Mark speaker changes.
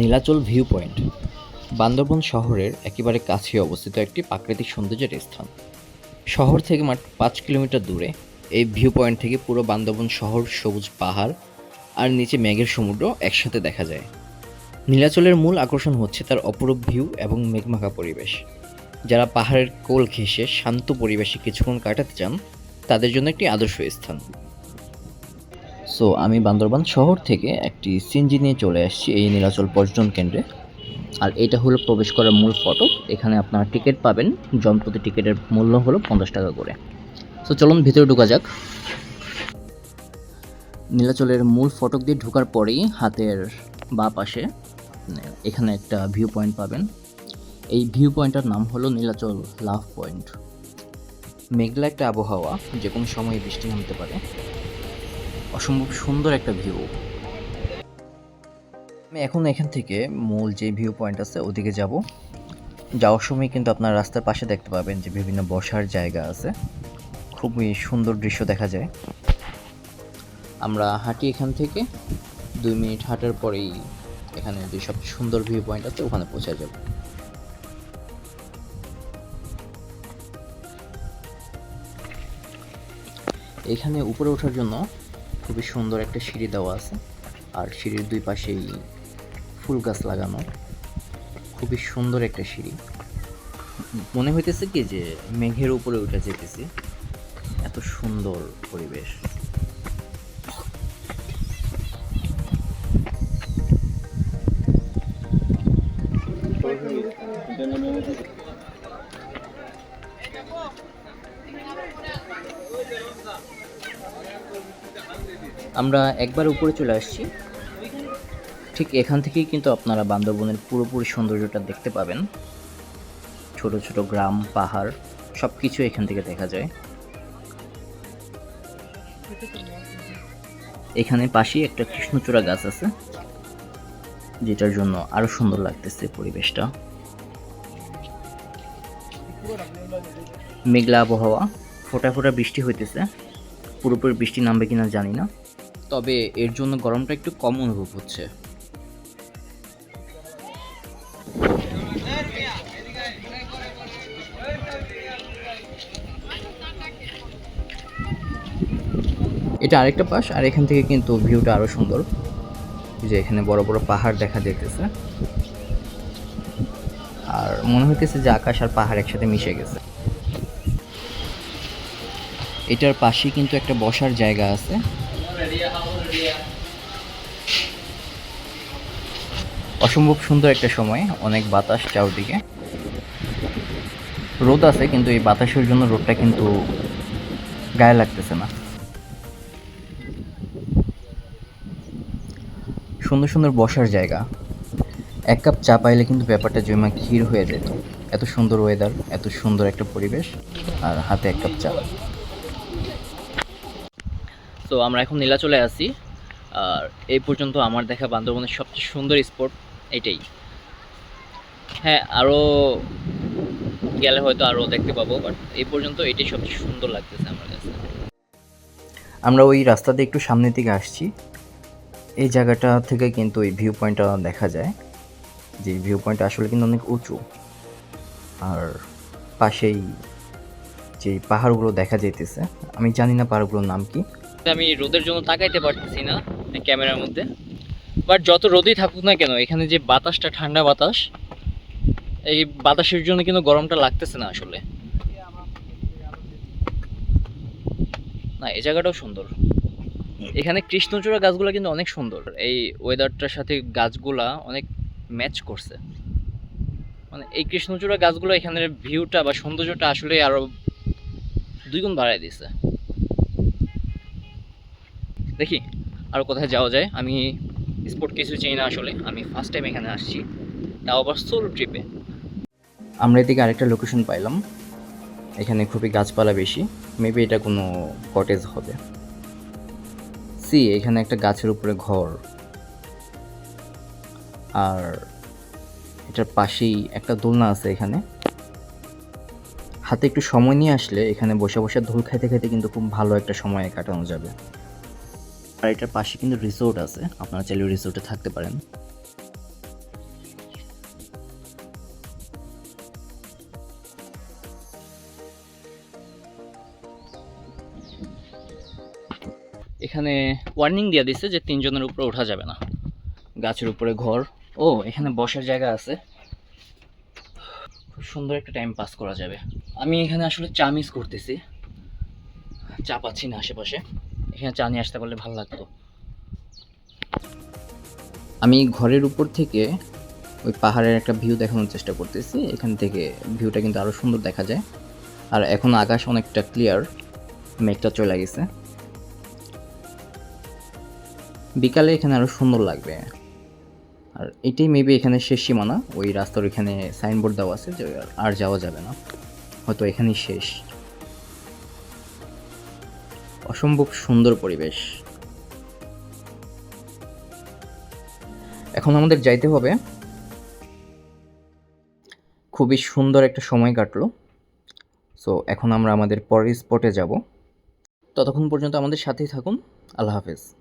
Speaker 1: Nilachal view point Bandarban শহরের একেবারে কাছে অবস্থিত একটি প্রাকৃতিক সৌন্দর্যের স্থান। শহর থেকে মাত্র পাঁচ কিলোমিটার দূরে, এই ভিউ পয়েন্ট থেকে পুরো বান্দরবন শহর সবুজ পাহাড় আর নিচে মেঘের সমুদ্র একসাথে দেখা যায়। নীলাচলের মূল আকর্ষণ হচ্ছে তার অপরূপ ভিউ এবং মেঘমাখা পরিবেশ। যারা পাহাড়ের কোল ঘেঁষে শান্ত পরিবেশে কিছুক্ষণ কাটাতে চান, তাদের জন্য একটি আদর্শ স্থান। সো আমি বান্দরবান শহর থেকে একটি সিনজি নিয়ে চলে আসছি এই নীলাচল পর্যটন কেন্দ্রে। আর এটা হলো প্রবেশ করার মূল ফটক এখানে আপনার টিকিট পাবেন। জনপ্রতি টিকিটের মূল্য হলো পঞ্চাশ টাকা করে। সো চলুন ভিতরে ঢোকা যাক। নীলাচলের মূল ফটক দিয়ে ঢোকার পরেই হাতের বা পাশে এখানে একটা ভিউ পয়েন্ট পাবেন। এই ভিউ পয়েন্টটার নাম হলো নীলাচল লাভ পয়েন্ট। মেঘলা একটা আবহাওয়া যে কোনো সময় বৃষ্টি নামতে পারে। অসম্ভব সুন্দর একটা ভিউ আমি এখন এখান থেকে মূল যে ভিউ পয়েন্ট আছে, ওদিকে যাব। যাওয়ার সময় কিন্তু আপনার রাস্তার পাশে দেখতে পাবেন যে বিভিন্ন বসার জায়গা আছে। খুবই সুন্দর দৃশ্য দেখা যায়। আমরা হাঁটি এখান থেকে। দুই মিনিট হাঁটার পরেই এখানে যে সবচেয়ে সুন্দর ভিউ পয়েন্ট আছে, ওখানে পৌঁছে যাব। এখানে উপরে ওঠার জন্য খুবই সুন্দর একটা সিঁড়ি দেওয়া আছে। আর সিঁড়ির দুই পাশেই ফুল গাছ লাগানো। খুবই সুন্দর একটা সিঁড়ি। মনে হইতেছে কি যে মেঘের উপরে উঠে যেতেছি। এত সুন্দর পরিবেশ। আমরা একবার উপরে চলে আসছি। ঠিক এখান থেকেই কিন্তু আপনারা বান্দরবনের পুরোপুরি সৌন্দর্যটা দেখতে পাবেন। ছোট ছোট গ্রাম, পাহাড় সব কিছু এখান থেকে দেখা যায়। এখানে পাশেই একটা কৃষ্ণচূড়া গাছ আছে, যেটার জন্য আরও সুন্দর লাগতেছে পরিবেশটা। মেঘলা আবহাওয়া, ফোটা ফোটা বৃষ্টি হইতেছে। পুরোপুরি বৃষ্টি নামবে কিনা জানি না। তবে এর জন্য গরমটা একটু কম অনুভব হচ্ছে। এটা আরেকটা পাশ, আর এখান থেকে কিন্তু ভিউটা আরও সুন্দর। যে এখানে বড় বড় পাহাড় দেখা যেতেছে আর মনে হইতেছে যে আকাশ আর পাহাড় একসাথে মিশে গেছে। এটার পাশেই কিন্তু একটা বসার জায়গা আছে। অসম্ভব সুন্দর একটা সময়, অনেক বাতাস চারদিকে। রোদ আছে, কিন্তু এই বাতাসের জন্য রোদটা কিন্তু গায়ে লাগতেছে না। সুন্দর সুন্দর বসার জায়গা। এক কাপ চা পাইলে কিন্তু ব্যাপারটা জমা ক্ষীর হয়ে যেত। এত সুন্দর ওয়েদার এত সুন্দর একটা পরিবেশ, আর হাতে এক কাপ চা। তো আমরা এখন নীলাচলে আছি আর এই পর্যন্ত আমার দেখা বান্দরবনের সবচেয়ে সুন্দর স্পট এটাই। হ্যাঁ আরও গেলে হয়তো আরও দেখতে পাবো বাট এই পর্যন্ত এটাই সবচেয়ে সুন্দর লাগতেছে আমার কাছে। আমরা ওই রাস্তা দিয়ে একটু সামনের দিকে আসছি। এই জায়গাটা থেকে কিন্তু এই ভিউ পয়েন্টটা দেখা যায় যে ভিউ পয়েন্টটা আসলে কিন্তু অনেক উঁচু। আর পাশেই যে পাহাড়গুলো দেখা যাইতেছে, আমি জানি না পাহাড়গুলোর নাম কি
Speaker 2: আমি রোদের জন্য তাকাইতে পারতেছি না ক্যামেরার মধ্যে। বাট যত রোদই থাকুক না কেন, এখানে যে বাতাসটা, ঠান্ডা বাতাস, এই বাতাসের জন্য কিন্তু গরমটা লাগতেছে না আসলে। না, এই জায়গাটাও সুন্দর। এখানে কৃষ্ণচূড়া গাছগুলো কিন্তু অনেক সুন্দর। এই ওয়েদারটার সাথে গাছগুলা অনেক ম্যাচ করছে। মানে এই কৃষ্ণচূড়া গাছগুলো এখানের ভিউটা বা সৌন্দর্যটা আসলে আরও দুই গুণ বাড়ায় দিছে। দেখি আর কোথায় যাওয়া যায়। আমি স্পোর্ট কিছু চাই না আসলে। আমি ফার্স্ট টাইম এখানে আসছি। তাও আবার সোলো ট্রিপে
Speaker 1: আমরা এদিকে আরেকটা লোকেশন পাইলাম। এখানে খুবই গাছপালা বেশি। মেবি এটা কোনো কটেজ হবে। সি এখানে একটা গাছের উপরে ঘর। আর এটার পাশেই একটা দোলনা আছে এখানে। হাতে একটু সময় নিয়ে আসলে এখানে বসে বসে ধুল খাইতে খাইতে কিন্তু খুব ভালো একটা সময় কাটানো যাবে। আর এটার পাশে কিন্তু রিসোর্ট আছে। আপনারা চাইলে রিসোর্টে থাকতে পারেন।
Speaker 2: এখানে ওয়ার্নিং দিয়ে দিছে যে তিনজনের উপরে ওঠা যাবে না। গাছের উপরে ঘর। ও, এখানে বসার জায়গা আছে। খুব সুন্দর একটা টাইম পাস করা যাবে। আমি এখানে আসলে চা মিস করতেছি। চা পাচ্ছি না আশেপাশে। এখানে চা নিয়ে আসতে পারলে ভালো লাগতো।
Speaker 1: আমি ঘরের উপর থেকে ওই পাহাড়ের একটা ভিউ দেখানোর চেষ্টা করতেছি। এখান থেকে ভিউটা কিন্তু আরও সুন্দর দেখা যায়। আর এখন আকাশ অনেকটা ক্লিয়ার মেঘটা চলে গেছে। বিকালে এখানে আরও সুন্দর লাগবে। আর এটাই মেবি এখানে শেষ সীমানা। ওই রাস্তার ওইখানে সাইনবোর্ড দেওয়া আছে যে আর যাওয়া যাবে না। হয়তো এখানেই শেষ। অসম্ভব সুন্দর পরিবেশ। এখন আমাদের যাইতে হবে। খুবই সুন্দর একটা সময় কাটলো। সো এখন আমরা আমাদের পরের স্পটে যাব। ততক্ষণ পর্যন্ত আমাদের সাথেই থাকুন। আল্লাহ হাফেজ।